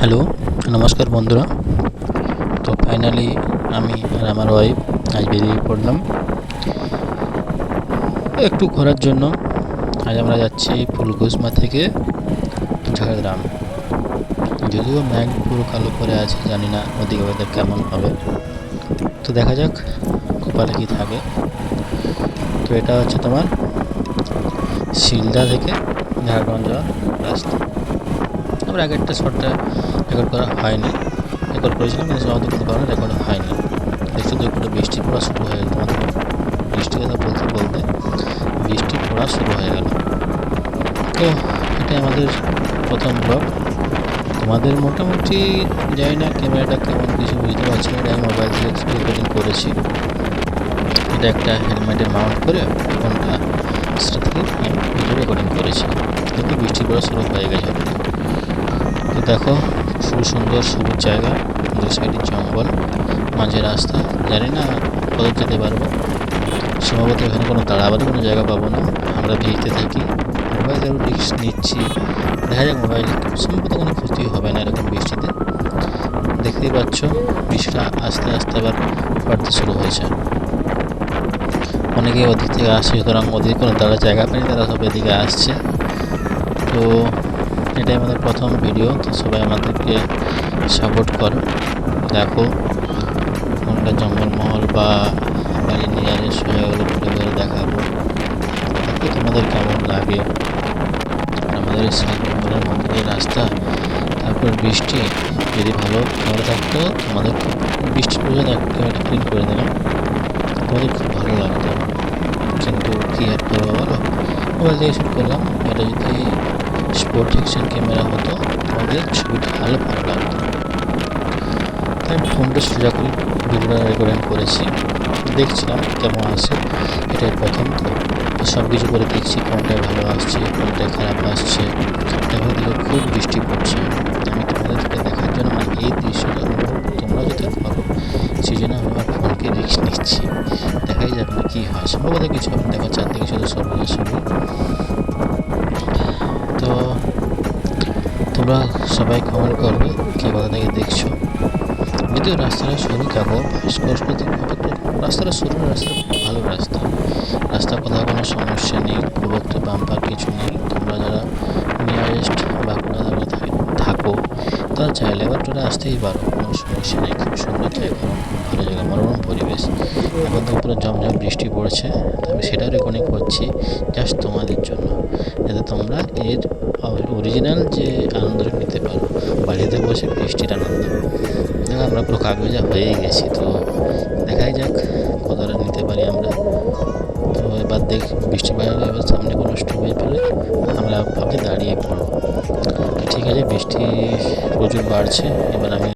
Hello, নমস্কার বন্ধুরা। তো ফাইনালি আমি আর আমার ওয়াইফ আজ বেরিয়ে পড়লাম। একটু ঘোরার জন্য। আজ আমরা যাচ্ছি ফুলকুসমা থেকে ঝাড়গ্রাম। যদিও ম্যাগ পুরো কালো করে আছে, জানি না ওদিকে ওয়েদার কেমন হবে। তো দেখা যাক কপালে কী থাকে। তো এটা হচ্ছে তোমার শিলদা থেকে ঝাড়গ্রাম যাওয়ার রাস্তা। আমরা আগে একটা শটটা রেকর্ড করা হয়নি। রেকর্ড করেছিলাম, কিন্তু আমাদের কোনো কারণে রেকর্ড হয়নি। দেখছ তো একটু বৃষ্টি পড়া শুরু হয়ে গেল। তোমাদের বৃষ্টি কথা বলতে বলতে বৃষ্টি পড়া শুরু হয়ে গেল। তো এটা আমাদের প্রথম ব্লগ তোমাদের মোটামুটি জানি না ক্যামেরাটা কেমন কিছু বুঝতে পারছি না। আমি মোবাইল থেকে রেকর্ডিং করেছি। এটা একটা হেলমেটে মাউন্ট করে ফোনটা সেটা থেকে আমি ভিডিও রেকর্ডিং করেছি। কিন্তু বৃষ্টি পড়া শুরু হয়ে গেছে। তো দেখো খুব সুন্দর সবুজ জায়গা দুই সাইডে জঙ্গল, মাঝে রাস্তা, জানি না কত যেতে পারব। সম্ভবত এখানে কোনো দাঁড়াবারই কোনো জায়গা পাবো না, আমরা ভিজতে থাকি মোবাইলেরও রিস্ক নিচ্ছি, দেখা যাক মোবাইল, সম্ভবত কোনো ক্ষতি হবে না এরকম বৃষ্টিতে। দেখতেই পাচ্ছ, বৃষ্টিটা আস্তে আস্তে আবার বাড়তে শুরু হয়েছে। অনেকে ওদিক থেকে আসছে সুতরাং ওদিকে কোনো দাঁড়ার জায়গা পায়নি, তারা সব এদিকে আসছে। তো এটাই আমাদের প্রথম ভিডিও তো সবাই আমাদেরকে সাপোর্ট করো। দেখো, কোনটা জঙ্গলমহল বা বাড়ির নিয়ারেস্ট জায়গাগুলো ঘুরে ঘুরে দেখাবো। দেখো তোমাদের কেমন লাগে। আমাদের নম্বরের মন্দিরের রাস্তা, তারপর বৃষ্টি, যদি ভালো ক্যামেরা থাকতো তোমাদের বৃষ্টি পড়ে ক্যামেরাটা ক্লিন করে দিলাম। তোমাদের খুব ভালো লাগতো। কিন্তু কী আর করব বলো? মোবাইল দিয়ে শ্যুট করলাম। এটা যদি স্পোর্ট সেকশন ক্যামেরা হতো, আমাদের ছবিটা আরও ভালো লাগতো। তাই আমি ফোনটা সোজা করে ভিডিও রেকর্ডিং করেছি। দেখছিলাম কেমন আসে এটাই প্রথম তো। সব কিছু করে দেখছি কোনটায় ভালো আসছে কোনটায় খারাপ আসছে। এখন দিকে খুব বৃষ্টি পড়ছে। আমি তোমাদেরকে দেখার জন্য মানে এই দৃশ্যটা তোমরা যদি করো সেই জন্য আমি আমার ফোনকে রিস্ক নিচ্ছি। দেখাই যাবে না কী হয়। সম্ভবত কিছু। দেখো চারদিকে শুধু সবুজ সবুজ তোমরা সবাই কমেন্ট করবে কে কোথা থেকে দেখছ। যদিও রাস্তাটা সরু যাব রাস্তাটা সরু রাস্তা ভালো রাস্তা। রাস্তা কোথাও কোনো সমস্যা নেই খুব একটা বাম্পার কিছু নেই। তোমরা যারা নিয়ারেস্ট বাঁকুড়া ধারে থাক- তারা চাইলে এবার তোরা আসতেই পারো, কোনো সমস্যা নেই। খুব সুন্দর জায়গা ভালো জায়গা, মনোরম পরিবেশ। এখন তো পুরো জমজম বৃষ্টি পড়ছে, আমি সেটাও রেকর্ডিং করছি জাস্ট তোমাদের জন্য, যাতে তোমরা এর অরিজিনাল যে আনন্দটা নিতে পারো বাড়িতে বসে বৃষ্টির আনন্দ। আমরা পুরো কাগজা হয়েই গেছি, তো দেখাই যাক কতটা নিতে পারি আমরা। তো এবার দেখ, বৃষ্টি পাওয়া এবার সামনে কোনো স্টপেজ পেলে আমরা ভাবছি দাঁড়িয়ে পড়ব। ঠিক আছে, বৃষ্টি প্রচুর বাড়ছে, এবার আমি